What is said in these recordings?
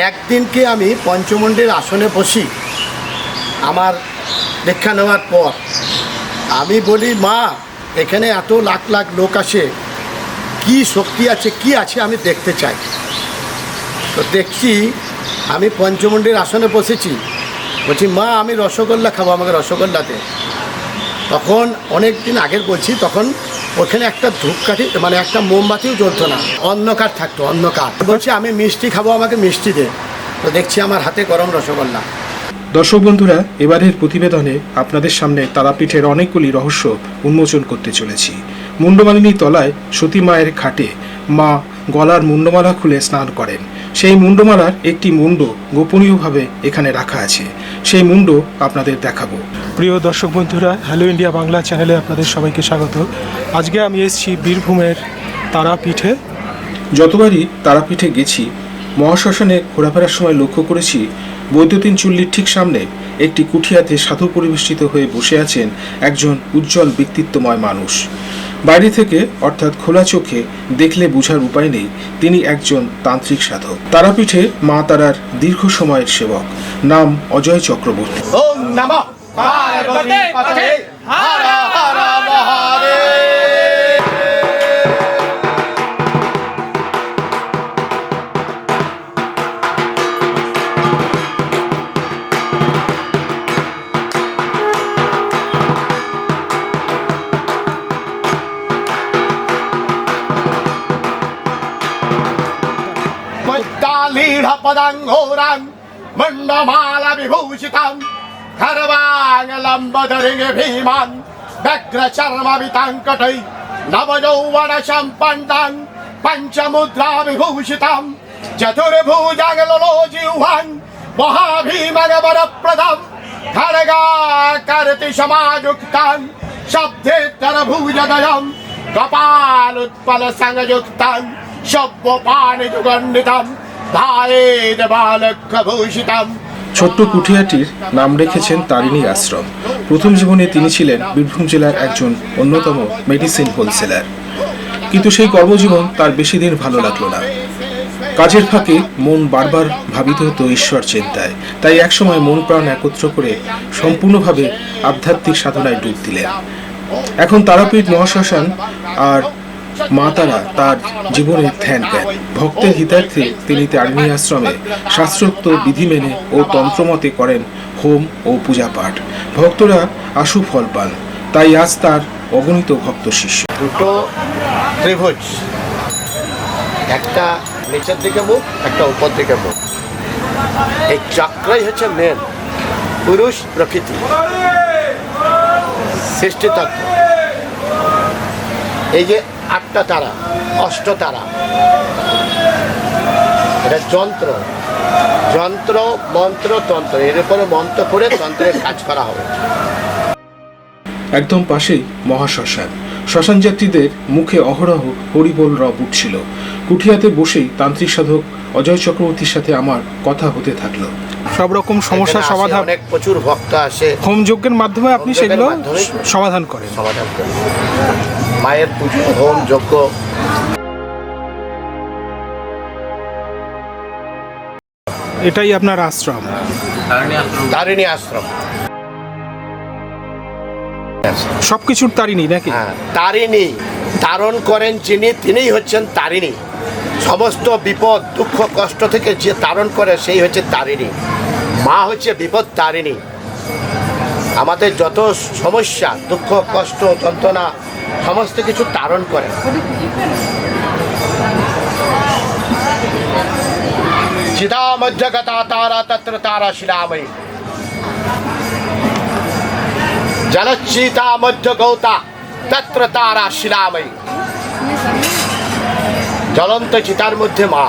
একদিনকে আমি পঞ্চমন্ডির আসনে বসি, আমার দীক্ষা নেওয়ার পর। আমি বলি, মা, এখানে এত লাখ লাখ লোক আসে কি শক্তি আছে, কি আছে আমি দেখতে চাই। তো দেখছি, আমি পঞ্চমন্ডির আসনে বসেছি। বলছি, মা, আমি রসগোল্লা খাব আমাকে রসগোল্লাতে। তখন অনেক দিন আগের বলছি, তখন ওখানে একটা ধূপকাঠি মানে একটা মোমবাতিও জ্বলতো না। অন্ধকার থাকতো, অন্ধকার। বলছি, আমি মিষ্টি খাব, আমাকে মিষ্টি দে। তো দেখছি আমার হাতে গরম রসগোল্লা। দর্শক বন্ধুরা, এবারের প্রতিবেদনে আপনাদের সামনে তারাপীঠের অনেকগুলি রহস্য উন্মোচন করতে চলেছি। মুন্ডমালিনী তলায় সতী মায়ের খাটে মা গলার মুন্ডমালা খুলে স্নান করেন। সেই মুন্ডমালার একটি মুন্ড গোপনীয়ভাবে এখানে রাখা আছে। সেই মুন্ড আপনাদের দেখাবো। প্রিয় দর্শক বন্ধুরা হ্যালো ইন্ডিয়া বাংলা চ্যানেলে আপনাদের সবাইকে স্বাগত। আজকে আমি এসেছি বীরভূমের তারাপীঠে। যতবারই তারাপীঠে গেছি মহাশ্মশানে ঘোরাফেরার সময় লক্ষ্য করেছি বৈদ্যুতিন চুল্লির ঠিক সামনে একটি কুঠিয়াতে সাধু পরিবেষ্টিত হয়ে বসে আছেন একজন উজ্জ্বল ব্যক্তিত্বময় মানুষ। বাইরে থেকে, অর্থাৎ খোলা চোখে, দেখলে বুঝার উপায় নেই। তিনি একজন তান্ত্রিক সাধক। তারাপীঠে মা তারার দীর্ঘ সময়ের সেবক। নাম অজয় চক্রবর্তী। पदाङ्घोरान् मण्डमालविभूषितान् खर्वाङ्गलम्बधरिङ् भीमान् व्यग्रचर्मविताङ्कटै नवयौवनशम्पन्तान् पञ्चमुद्राविभूषिताम् चतुर्भुजगलोजिह्वान् महाभीमगवरप्रदम् खड्गाकर्ति समायुक्तान् शब्देत्तरभुजदयम् कपालोत्पलसंयुक्तान् शब्दपाणिजुगण्डितम् धायेद बालकभूषितम् ছোট্ট কুঠিয়াটির নাম রেখেছেন তারিণী আশ্রম। প্রথম জীবনে তিনি ছিলেন বীরভূম জেলার একজন অন্যতম মেডিসিন হোলসেলার কিন্তু সেই কর্মজীবন তার বেশি দিন ভালো লাগল না। কাজের ফাঁকে মন বারবার ভাবিত হতো ঈশ্বর চিন্তায়। তাই একসময় মন প্রাণ একত্র করে সম্পূর্ণভাবে আধ্যাত্মিক সাধনায় ডুব দিলেন। এখন তারাপীঠ মহাশ্মশান আর মা তারা তার জীবনের ধ্যান দেন। ভক্তের হিতার্থে তিনি তারিণী আশ্রমে শাস্ত্রোক্ত বিধি মেনে ও তন্ত্রমতে করেন হোম ও পূজা পাঠ ভক্তরা আশু ফল পান, তাই আজ তার অগণিত ভক্ত শিষ্য। দুটো ত্রিভুজ। একটা নিচের দিকে মুখ, একটা উপর দিকে মুখ। এই চক্রই হচ্ছে মেন পুরুষ প্রকৃতি। সৃষ্টিতত্ত্ব। এই যে আটটা তারা অষ্ট তারা। এটা যন্ত্র। যন্ত্র মন্ত্র তন্ত্র। এর উপরে মন্ত্র করে তন্ত্রের কাজ করা হবে। একদম পাশেই মহাশ্মশান। শ্মশান যাত্রীদের মুখে অহরহ হরিবোল রব উঠছিল। কুঠিয়াতে বসেই তান্ত্রিক সাধক অজয় চক্রবর্তীর সাথে আমার কথা হতে থাকল। সব রকম সমস্যার সমাধান। অনেক প্রচুর ভক্ত আসে। হোম যজ্ঞের মাধ্যমে আপনি সেগুলো সমাধান করেন। সমাধান করি। মায়ের পুজো হোম যজ্ঞ। এটাই আপনার আশ্রম। তারিণী আশ্রম। সব কিছুর তারিনি নাকি? হ্যাঁ তারিণী। তারণ করেন যিনি তিনিই হচ্ছেন তারিণী। সমস্ত বিপদ দুঃখ কষ্ট থেকে যে তারণ করে সেই হচ্ছে তারিণী। মা হচ্ছে বিপদ তারিণী। আমাদের যত সমস্যা দুঃখ কষ্ট যন্ত্রণা সমস্ত কিছু তারণ করে। চিতা মধ্যগতা তারা তত্র তারা শিলাময়ী। জলচ্ছিতা গৌতা তত্র তারা শিলাময়ী। জ্বলন্ত চিতার মধ্যে মা।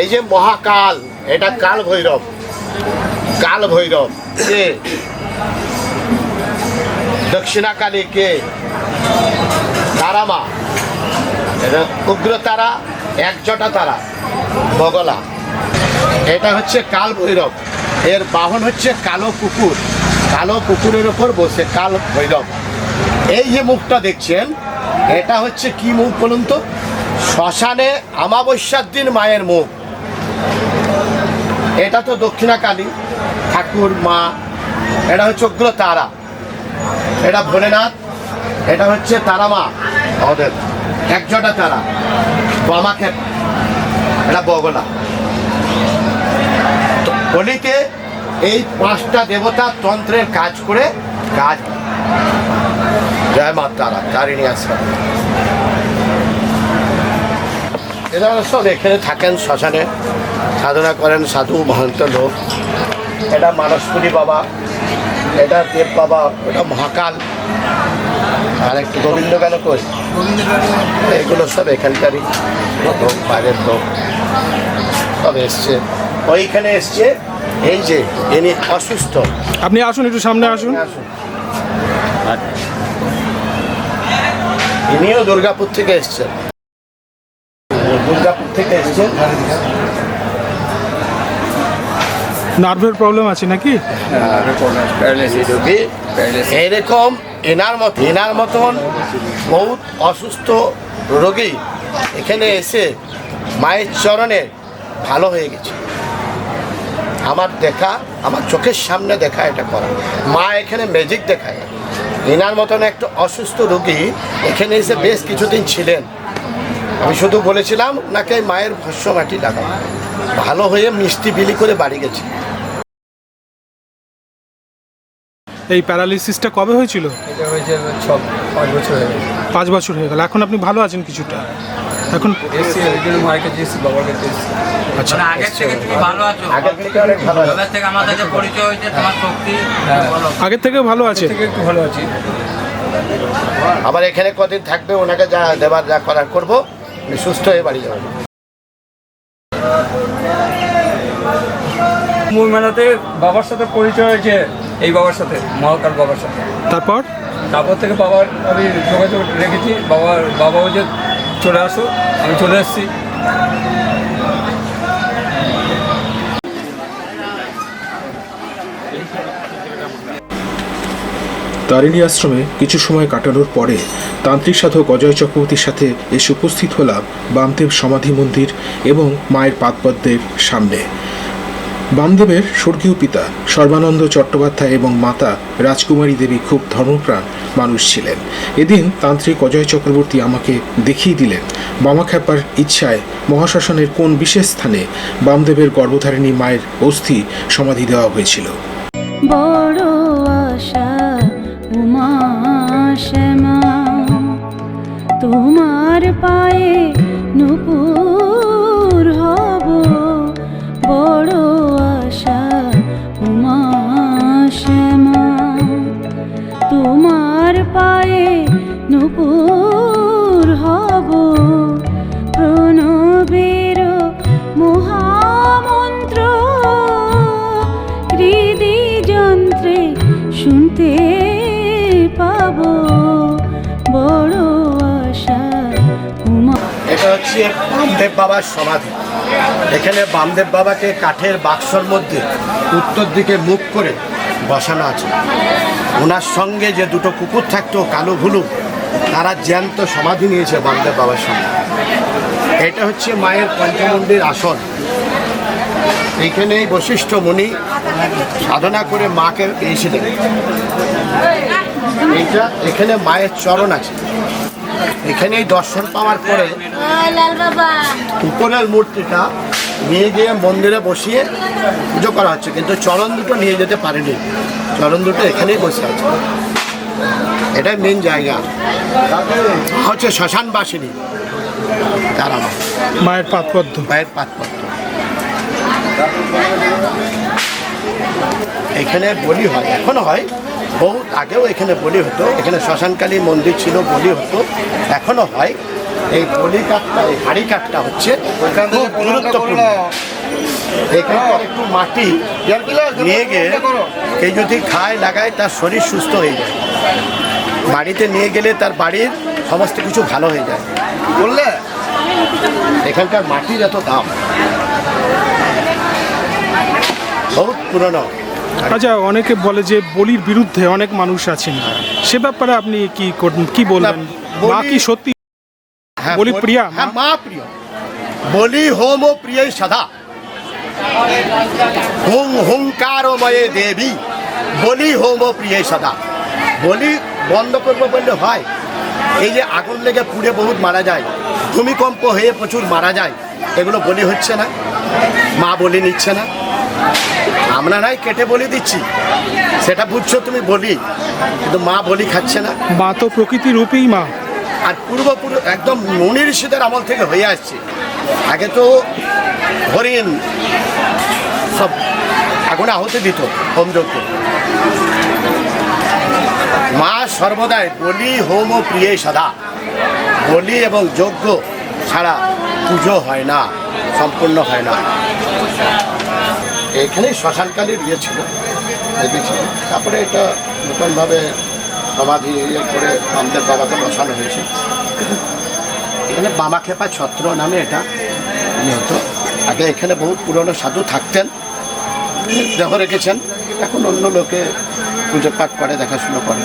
এই যে মহাকাল, এটা কাল ভৈরব কাল ভৈরব দক্ষিণাকালী কে? তারা মা এটা উগ্র তারা, একজটা তারা, বগলা। এটা হচ্ছে কাল ভৈরব। এর বাহন হচ্ছে কালো কুকুর। কালো কুকুরের ওপর বসে কাল ভৈরব। এই যে মুখটা দেখছেন, এটা হচ্ছে কি মুখ বলুন তো? শ্মশানে আমাবস্যার দিন মায়ের মুখ। এটা তো দক্ষিণাকালী, ঠাকুর, মা, এটা হচ্ছে উগ্র তারা। এটা ভোলেনাথ, এটা হচ্ছে তারা মা আমাদের একজোটা তারা বামাকে এটা বগলা। হোলিতে এই পাঁচটা দেবতা তন্ত্রের কাজ করে কাজ জয় মা তারা তারিণী আশ্রম এরা সব এখানে থাকেন শ্মশানে, সাধনা করেন সাধু মহন্ত লোক। এটা মানসপুরী বাবা এটা দেব বাবা ওটা মহাকাল। আর একটু গোবিন্দ কেন কই? এগুলো সব এখানকারই লোক বাইরের লোক। সব এসছে। ওইখানে এসছে এই যে ইনি অসুস্থ। আপনি আসুন একটু সামনে আসুন। আসুন। ইনিও দুর্গাপুর থেকে এসছেন। দুর্গাপুর থেকে এসছেন। নার্ভের প্রবলেম আছে নাকি? এরকম এনার মতো এনার মতন বহুত অসুস্থ রোগী এখানে এসে মায়ের চরণে ভালো হয়ে গেছে। আমার দেখা, আমার চোখের সামনে দেখা এটা করা। মা এখানে ম্যাজিক দেখায়। এনার মতন একটা অসুস্থ রোগী এখানে এসে বেশ কিছুদিন ছিলেন। আমি শুধু বলেছিলাম নাকি মায়ের ভস্য মাটি লাগাও। ভালো হয়ে মিষ্টি বিলি করে বাড়ি গেছে। এই প্যারালিসিসটা কবে হয়েছিল? এটা হয়েছে ছ পাঁচ বছর হয়ে গেছে। পাঁচ বছর হয়ে গেল। এখন আপনি ভালো আছেন কিছুটা? এখন মায়ের কাছে বাবার কাছে আচ্ছা। মানে আগের থেকে তুমি ভালো আছো? আগের থেকে অনেক ভালো আছে। আগের থেকে আমাদের যে পরিচয় হয়েছে তোমার শক্তি আগের থেকে ভালো আছে? থেকে একটু ভালো আছি। আবার এখানে কদিন থাকবে ওনাকে যা দেবার যা করার করব। সুস্থ হয়ে বাড়ি যাবেন। মূল মেলাতে বাবার সাথে পরিচয় হয়েছে। এই বাবার সাথে মহাকাল বাবার সাথে। তারপর? তারপর থেকে বাবার আমি যোগাযোগ রেখেছি বাবার বাবাও যে চলে আসো আমি চলে এসেছি। তারিণী আশ্রমে কিছু সময় কাটানোর পরে তান্ত্রিক সাধক অজয় চক্রবর্তীর সাথে এসে উপস্থিত হলাম বামদেব সমাধি মন্দির এবং মায়ের পাদপদ্মের সামনে। বামদেবের স্বর্গীয় পিতা সর্বানন্দ চট্টোপাধ্যায় এবং মাতা রাজকুমারী দেবী খুব ধর্মপ্রাণ মানুষ ছিলেন। এদিন তান্ত্রিক অজয় চক্রবর্তী আমাকে দেখিয়ে দিলেন বামাখ্যাপার ইচ্ছায় মহাশ্মশানের কোন বিশেষ স্থানে বামদেবের গর্ভধারিণী মায়ের অস্থি সমাধি দেওয়া হয়েছিল। তোমার পায়ে নুপুর বামদেব বাবার সমাধি। এখানে বামদেব বাবাকে কাঠের বাক্সর মধ্যে উত্তর দিকে মুখ করে বসানো আছে। ওনার সঙ্গে যে দুটো কুকুর থাকতো, কালো ভুলু, তারা জ্যান্ত সমাধি নিয়েছে বামদেব বাবার সঙ্গে। এটা হচ্ছে মায়ের পঞ্চমন্দির আসন। এইখানে এই বশিষ্ঠ মুনি সাধনা করে মাকে পেয়েছিলেন এইটা এখানে মায়ের চরণ আছে। এখানেই দর্শন পাওয়ার পরে উপরের মূর্তিটা নিয়ে গিয়ে মন্দিরে বসিয়ে পুজো করা হচ্ছে কিন্তু চরণ দুটো নিয়ে যেতে পারেনি। চরণ দুটো এখানেই বসে আছে। এটাই মেন জায়গা। হচ্ছে শ্মশানবাসিনী। তারা মা, মায়ের পাদপদ্ম। মায়ের পাতপত্র এখানে বলি হয় এখনও হয়। বহু আগেও এখানে বলি হতো এখানে শ্মশানকালী মন্দির ছিল বলি হতো এখনও হয়। এই বলি কাঠটা এই হাড়ি কাঠটা হচ্ছে খুব গুরুত্বপূর্ণ। এখানকার একটু মাটি নিয়ে গিয়ে কেউ যদি খায় লাগায় তার শরীর সুস্থ হয়ে যায়। বাড়িতে নিয়ে গেলে তার বাড়ির সমস্ত কিছু ভালো হয়ে যায়। বললে? এখানকার মাটির এত দাম। বহুত পুরনো। আচ্ছা অনেকে বলে যে বলির বিরুদ্ধে অনেক মানুষ আছেন। সে ব্যাপারে আপনি কি কি বলবেন? বলি- মা কি সত্যি হ্যাঁ, বলি প্রিয়া, হ্যাঁ মা? প্রিয়। বলি হোম ও প্রিয় সদা। হুং হুঙ্কারময়ে দেবী। বলি হোম ও প্রিয় সদা। বলি বন্ধ করব বললে হয়। এই যে আগুন লেগে পুড়ে বহুত মারা যায়। ভূমিকম্প হয়ে প্রচুর মারা যায়। এগুলো বলি হচ্ছে না। মা বলি নিচ্ছে না। আমরা নাই কেটে বলি দিচ্ছি। সেটা বুঝছ তুমি বলি। কিন্তু মা বলি খাচ্ছে না। মা তো প্রকৃতি রূপেই মা। আর পূর্বপুরুষ একদম মনি ঋষিদের আমল থেকে হয়ে আসছে। আগে তো হরিণ সব আগুনে আহতি দিত হোম হোমযজ্ঞ মা সর্বদাই বলি হোম ও প্রিয়ে সদা। বলি এবং যজ্ঞ ছাড়া পুজো হয় না সম্পূর্ণ হয় না। এখানেই শ্মশানকালীর ইয়ে ছিল ছিল। তারপরে এটা নতুনভাবে সমাধি ইয়ে করে আমাদের বাবাকে বসানো হয়েছে। এখানে বাবা খেপা ছত্র নামে এটা নিহত। আগে এখানে বহুত পুরনো সাধু থাকতেন, দেহ রেখেছেন। এখন অন্য লোকে পুজো পাঠ করে, দেখাশুনো করে।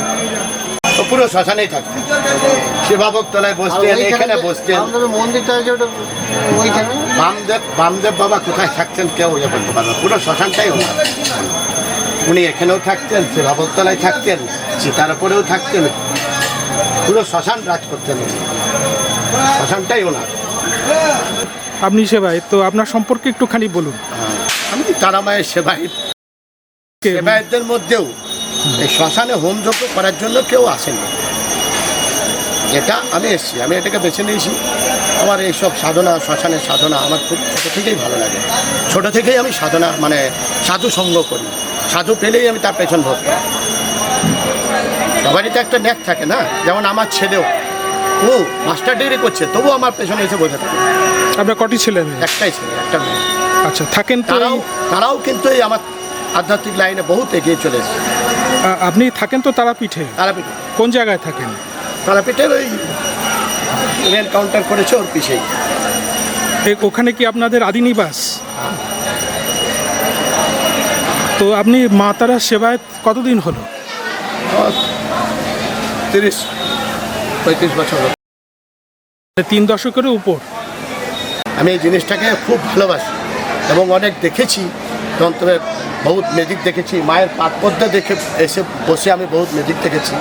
তো পুরো শ্মশানেই থাকতেন সেবাবক তলায় বসতেন এখানে বসতেন। মন্দিরটা আছে ওটা বামদেব বামদেব বাবা কোথায় থাকতেন কেউ ইয়ে করতে পারবে না। পুরো শ্মশানটাই ওনার। উনি এখানেও থাকতেন সেবাবতলায় থাকতেন সীতার উপরেও থাকতেন। পুরো শ্মশান রাজ করতেন উনি। শ্মশানটাই ওনার। আপনি সেবায় তো আপনার সম্পর্কে একটুখানি বলুন। আমি তারামায়ের সেবায়িত সেবায়তদের মধ্যেও এই শ্মশানে হোমযজ্ঞ করার জন্য কেউ আসেনি। যেটা আমি এসেছি আমি এটাকে বেছে নিয়েছি। আমার এইসব সাধনা শ্মশানের সাধনা আমার খুব ছোটো থেকেই ভালো লাগে। ছোটো থেকেই আমি সাধনা মানে সাধু সঙ্গ করি। সাধু পেলেই আমি তার পেছন ভক্ত। সবারই তো একটা ন্যাক থাকে না? যেমন আমার ছেলেও। ও মাস্টার ডিগ্রি করছে তবু আমার পেছনে এসে বসে থাকে। আপনার কটি ছিলেন একটাই ছেলে একটা মেয়ে। আচ্ছা থাকেন তারাও তারাও কিন্তু এই আমার আধ্যাত্মিক লাইনে বহুত এগিয়ে চলে এসেছে। আ- আপনি থাকেন তো তারাপীঠে? তারাপীঠে। কোন জায়গায় থাকেন? তারাপীঠের ওই রেল কাউন্টার করেছে ওর পিছেই এ- ওখানে কি আপনাদের আদি নিবাস তো আপনি মা তারা সেবায় কতদিন হলো? তিরিশ পঁয়ত্রিশ বছর হলো। তিন দশকেরও উপর। আমি এই জিনিসটাকে খুব ভালোবাসি এবং অনেক দেখেছি। তন্ত্রের বহুত মেজিক দেখেছি, মায়ের পাতপদ্মা দেখে এসে বসে আমি বহুত মেজিক দেখেছি।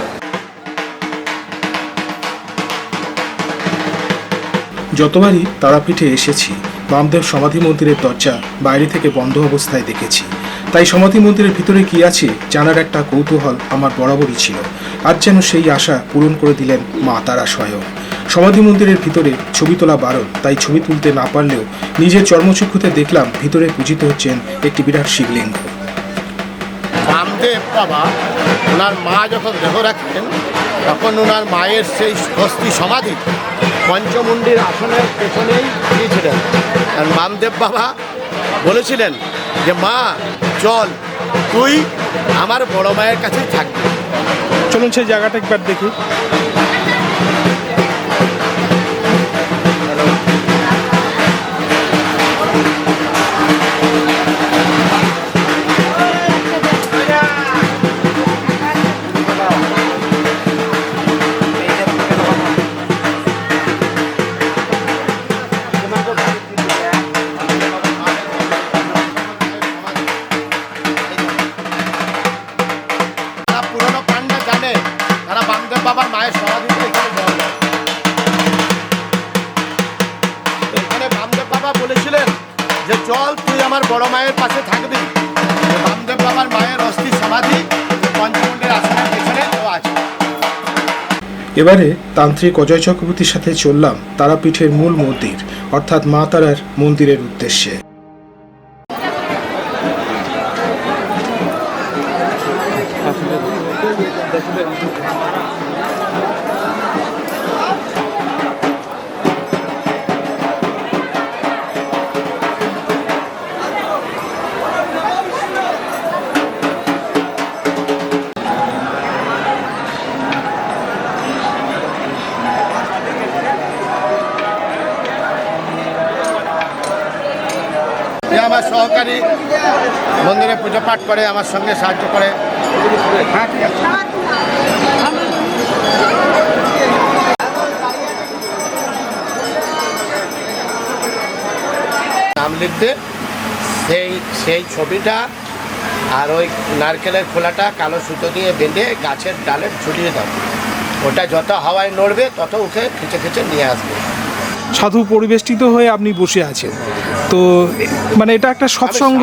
যতবারই তারাপীঠে এসেছি, বামদেব সমাধি মন্দিরের দরজা বাইরে থেকে বন্ধ অবস্থায় দেখেছি। তাই সমাধি মন্দিরের ভিতরে কি আছে জানার একটা কৌতূহল আমার বরাবরই ছিল। আজ যেন সেই আশা পূরণ করে দিলেন মা তারা স্বয়ং সমাধি মন্দিরের ভিতরে ছবি তোলা বারণ তাই ছবি তুলতে না পারলেও নিজের চর্মচক্ষুতে দেখলাম ভিতরে পূজিত হচ্ছেন একটি বিরাট শিবলিঙ্গ। রামদেব বাবা ওনার মা যখন দেহ রাখতেন তখন ওনার মায়ের সেই অস্থি সমাধি পঞ্চমুণ্ডির আসনের পেছনেই দিয়েছিলেন। আর বামদেব বাবা বলেছিলেন যে মা চল তুই আমার বড় মায়ের কাছেই থাকবি। চলুন সেই জায়গাটা একবার দেখি। এবারে তান্ত্রিক অজয় চক্রবর্তীর সাথে চললাম তারাপীঠের মূল মন্দির অর্থাৎ মা তারার মন্দিরের উদ্দেশ্যে। পুজো পাঠ করে আমার সঙ্গে সাহায্য করে। হ্যাঁ ঠিক আছে। নাম লিখতে সেই সেই ছবিটা আর ওই নারকেলের খোলাটা কালো সুতো দিয়ে বেঁধে গাছের ডালে ঝুলিয়ে দাও। ওটা যত হাওয়ায় নড়বে তত ওকে খিচে খিচে নিয়ে আসবে। সাধু পরিবেষ্টিত হয়ে আপনি বসে আছেন। তো মানে এটা একটা সৎসঙ্গ।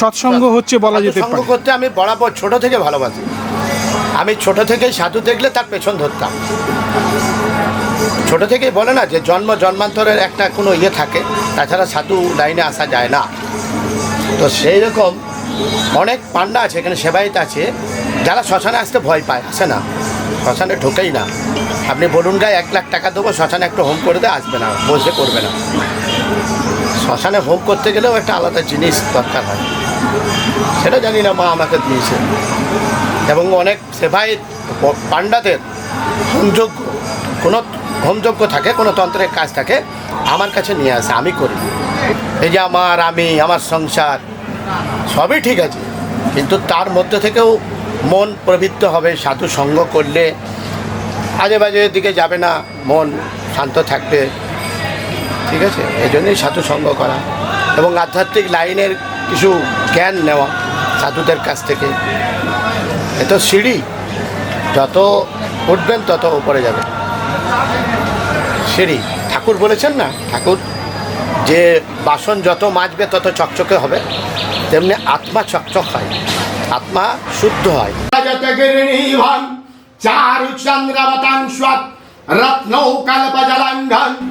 সৎসঙ্গ হচ্ছে বলা যেতে পারে। করতে আমি বরাবর ছোট থেকে ভালোবাসি। আমি ছোট থেকেই সাধু দেখলে তার পেছন ধরতাম। ছোট থেকেই বলে না যে জন্ম জন্মান্তরের একটা কোনো ইয়ে থাকে তাছাড়া সাধু লাইনে আসা যায় না। তো সেই রকম অনেক পান্ডা আছে এখানে সেবায়িত আছে যারা শ্মশানে আসতে ভয় পায় আসে না। শ্মশানে ঢোকেই না। আপনি বলুন গায়ে এক লাখ টাকা দেবো শ্মশানে একটু হোম করে দেয় আসবে না বসে করবে না। শ্মশানে হোম করতে গেলেও একটা আলাদা জিনিস দরকার হয়। সেটা জানি না মা আমাকে দিয়েছে। এবং অনেক সেবাই পাণ্ডাদের হোমযোগ্য কোনো হোমযোগ্য থাকে, কোনো তন্ত্রের কাজ থাকে, আমার কাছে নিয়ে আসে, আমি করি। এই যে আমার, আমি, আমার সংসার, সবই ঠিক আছে। কিন্তু তার মধ্যে থেকেও মন প্রবৃত্ত হবে সাধু সঙ্গ করলে আজে বাজে দিকে যাবে না, মন শান্ত থাকবে। ঠিক আছে? এই জন্যই সাধু সঙ্গ করা। এবং আধ্যাত্মিক লাইনের কিছু জ্ঞান নেওয়া সাধুদের কাছ থেকে। এ তো সিঁড়ি। যত উঠবেন, তত উপরে যাবে। সিঁড়ি। ঠাকুর বলেছেন না? ঠাকুর, যে বাসন যত মাজবে, তত চকচকে হবে। তেমনি আত্মা চকচক হয়। আত্মা শুদ্ধ হয়। কল্পজলাঙ্ঘন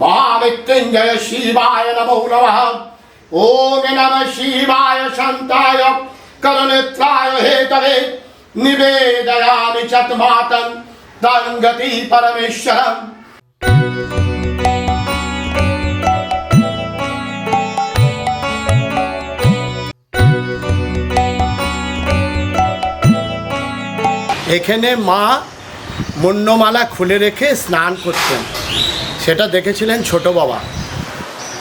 মহামৃত্যুঞ্জয় শিবায় নমো নমঃ ওম নম শিবায় শান্তায় করনেত্রায় হেতবে নিবেদয়ামি গতি পরমেশ্বরম এখানে মা মুন্নমালা খুলে রেখে স্নান করতেন। সেটা দেখেছিলেন ছোট বাবা।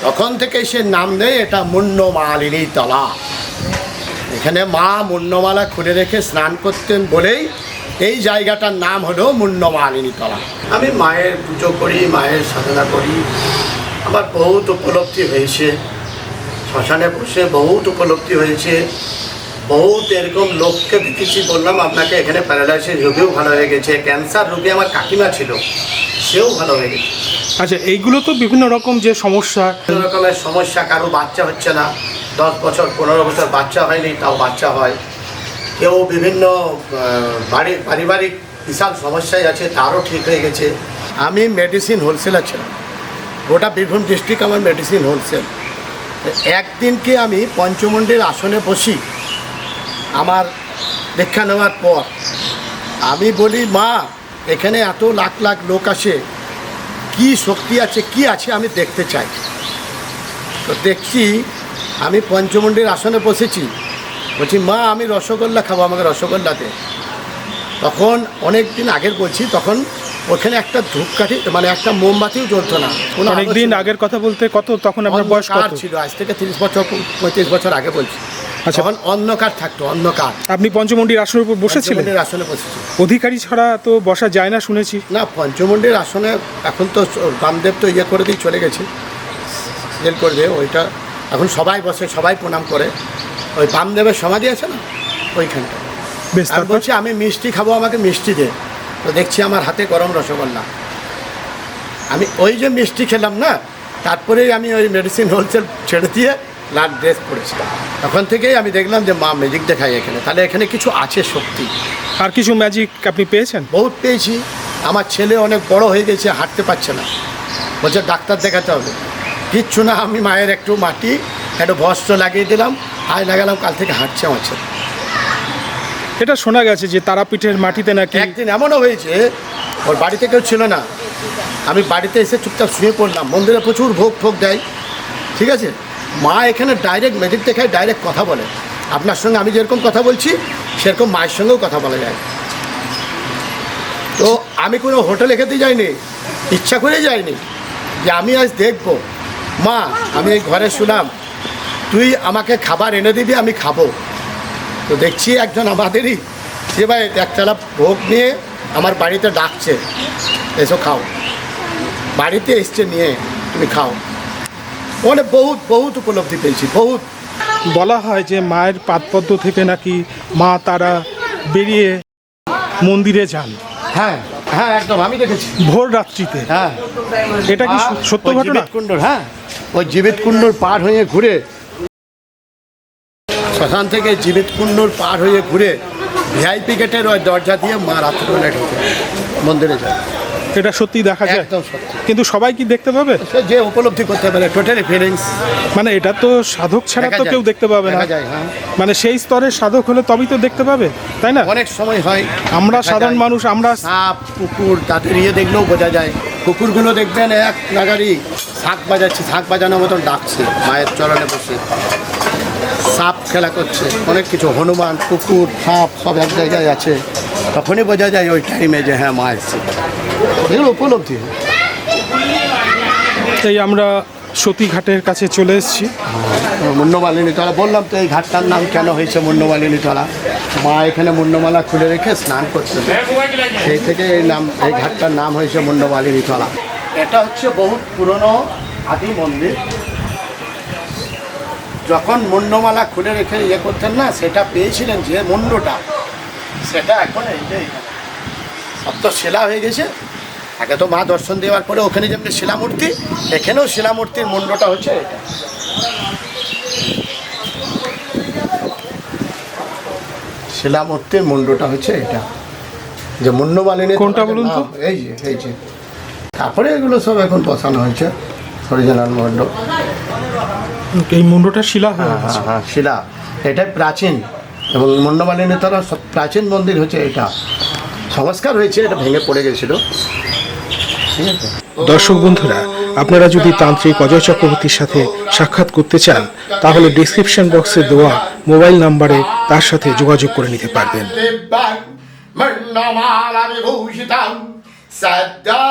তখন থেকে সে নাম দেয় এটা মুন্নমালিনী তলা। এখানে মা মুন্নমালা খুলে রেখে স্নান করতেন বলেই এই জায়গাটার নাম হলো মুন্নমালিনী তলা। আমি মায়ের পুজো করি, মায়ের সাধনা করি। আমার বহুত উপলব্ধি হয়েছে। শ্মশানে বসে বহুত উপলব্ধি হয়েছে। বহুত এরকম লোককে দেখেছি বললাম আপনাকে এখানে প্যারালাইসিস রোগীও ভালো হয়ে গেছে ক্যান্সার রোগী আমার কাকিমা ছিল সেও ভালো হয়ে গেছে। আচ্ছা এইগুলো তো বিভিন্ন রকম যে সমস্যা। বিভিন্ন রকমের সমস্যা কারও বাচ্চা হচ্ছে না দশ বছর পনেরো বছর বাচ্চা হয়নি তাও বাচ্চা হয়। কেউ বিভিন্ন বাড়ি পারিবারিক বিশাল সমস্যায় আছে তারও ঠিক হয়ে গেছে। আমি মেডিসিন হোলসেলার ছিলাম গোটা বীরভূম ডিস্ট্রিক্ট আমার মেডিসিন হোলসেল। একদিনকে আমি পঞ্চমন্ডির আসনে বসি আমার দীক্ষা নেওয়ার পর আমি বলি মা এখানে এত লাখ লাখ লোক আসে। কি শক্তি আছে কি আছে আমি দেখতে চাই। তো দেখছি আমি পঞ্চমন্ডির আসনে বসেছি। বলছি মা আমি রসগোল্লা খাব আমাকে রসগোল্লা দে। তখন অনেক দিন আগের বলছি তখন ওখানে একটা ধূপকাঠি মানে একটা মোমবাতিও জ্বলতো না। কোনো আলো অনেকদিন আগের কথা বলতে কত তখন আপনার বয়স কত? ছিল আজ থেকে তিরিশ বছর পঁয়ত্রিশ বছর আগে বলছি। তখন অন্ধকার থাকতো অন্ধকার। আপনি পঞ্চমন্ডির আসনের উপর বসেছিলেন? পঞ্চমন্ডির আসনে বসেছি অধিকারী ছাড়া তো বসা যায় না শুনেছি। না পঞ্চমন্ডির আসনে এখন তো বামদেব তো ইয়ে করে দিয়ে চলে গেছে। জেল করে দিয়ে ওইটা এখন সবাই বসে সবাই প্রণাম করে। ওই বামদেবের সমাধি আছে না? ওইখানটা। বেশ তারপর? বলছি আমি মিষ্টি খাব আমাকে মিষ্টি দে। তো দেখছি আমার হাতে গরম রসগোল্লা। আমি ওই যে মিষ্টি খেলাম না তারপরেই আমি ওই মেডিসিন হোলসেল ছেড়ে দিয়ে লাল ড্রেস পরেছিলাম। তখন থেকেই আমি দেখলাম যে মা ম্যাজিক দেখায় এখানে। তাহলে এখানে কিছু আছে শক্তি আর কিছু ম্যাজিক আপনি পেয়েছেন? বহুত পেয়েছি। আমার ছেলে অনেক বড় হয়ে গেছে হাঁটতে পারছে না। বলছে ডাক্তার দেখাতে হবে। কিচ্ছু না আমি মায়ের একটু মাটি একটু বস্ত্র লাগিয়ে দিলাম। আয় লাগালাম কাল থেকে হাঁটছে আমার ছেলে। এটা শোনা গেছে যে তারাপীঠের মাটিতে নাকি একদিন এমনও হয়েছে ওর বাড়িতে কেউ ছিল না। আমি বাড়িতে এসে চুপচাপ শুয়ে পড়লাম। মন্দিরে প্রচুর ভোগ ফোগ দেয়। ঠিক আছে? মা এখানে ডাইরেক্ট ম্যাজিক দেখায় ডাইরেক্ট কথা বলে। আপনার সঙ্গে আমি যেরকম কথা বলছি, সেরকম মায়ের সঙ্গেও কথা বলা যায়। তো আমি কোনো হোটেলে খেতে যাইনি, ইচ্ছা করে যাইনি যে আমি আজ দেখব। মা, আমি এই ঘরে শুলাম, তুই আমাকে খাবার এনে দিবি, আমি খাব। তো দেখছি একজন আমাদেরই সে ভাই একতলা ভোগ নিয়ে আমার বাড়িতে ডাকছে, এসো খাও। বাড়িতে এসছে নিয়ে, তুমি খাও। মানে বহুত বহুত উপলব্ধি পেয়েছি বহুত। বলা হয় যে মায়ের পাদপদ্ম থেকে নাকি মা তারা বেরিয়ে মন্দিরে যান। হ্যাঁ হ্যাঁ একদম আমি দেখেছি। ভোর রাত্রিতে। হ্যাঁ। এটা কি সত্য ঘটনা? কুণ্ডর হ্যাঁ ওই জীবিত কুণ্ডর পার হয়ে ঘুরে শ্মশান থেকে জীবিত কুণ্ডর পার হয়ে ঘুরে ভিআইপি গেটের ওই দরজা দিয়ে মা রাত্রিবেলা ঢুকে মন্দিরে যায়। এটা সত্যি দেখা যায়। একদম সত্যি। কিন্তু সবাই কি দেখতে পাবে? সে যে উপলব্ধি করতে পারে টোটালি ফিলিংস মানে এটা তো সাধক ছাড়া তো কেউ দেখতে পাবে না। যায় হ্যাঁ। মানে সেই স্তরের সাধক হলে তবেই তো দেখতে পাবে তাই না? অনেক সময় হয় আমরা সাধারণ মানুষ আমরা সাপ কুকুর তাদের ইয়ে দেখলেও বোঝা যায়। কুকুরগুলো দেখবেন এক নাগারি শাঁখ বাজাচ্ছে শাঁখ বাজানোর মতন ডাকছে মায়ের চরণে বসে। সাপ খেলা করছে অনেক কিছু হনুমান কুকুর সাপ সব এক জায়গায় আছে। তখনই বোঝা যায় ওই টাইমে যে হ্যাঁ মা এসছে। এগুলো উপলব্ধি? এই আমরা সতীঘাটের কাছে চলে এসেছি। মুন্নমালিনী তলা। বললাম তো এই ঘাটটার নাম কেন হয়েছে মুন্নমালিনী তলা? মা এখানে মুন্নমালা খুলে রেখে স্নান করছে সেই থেকে এই নাম এই ঘাটটার নাম হয়েছে মুন্নমালিনী তলা। এটা হচ্ছে বহুত পুরনো আদি মন্দির। যখন মুন্ডমালা খুলে রেখে ইয়ে করতেন না সেটা পেয়েছিলেন যে মুন্ডটা। সেটা এখন এই যে সব তো শিলা হয়ে গেছে। আগে তো মা দর্শন দেওয়ার পরে ওখানে যেমনি শিলামূর্তি এখানেও শিলামূর্তির মুন্ডটা হচ্ছে এটা। শিলামূর্তির মুন্ডটা হচ্ছে এটা। যে মুন্ডমালিনী কোনটা বলুন তো? এই যে এই যে। তারপরে এগুলো সব এখন বসানো হয়েছে হরিজনাল মুন্ড। এই মুন্ডটা শিলা হ্যাঁ হ্যাঁ হ্যাঁ শিলা। এটাই প্রাচীন। এবং মুন্ডমালিনী তারা সব প্রাচীন মন্দির হচ্ছে এটা। সংস্কার হয়েছে এটা ভেঙে পড়ে গেছিল। ঠিক আছে? দর্শক বন্ধুরা আপনারা যদি তান্ত্রিক অজয় চক্রবর্তীর সাথে সাক্ষাৎ করতে চান তাহলে ডিসক্রিপশন বক্সে দেওয়া মোবাইল নাম্বারে তার সাথে যোগাযোগ করে নিতে পারবেন। সদ্যা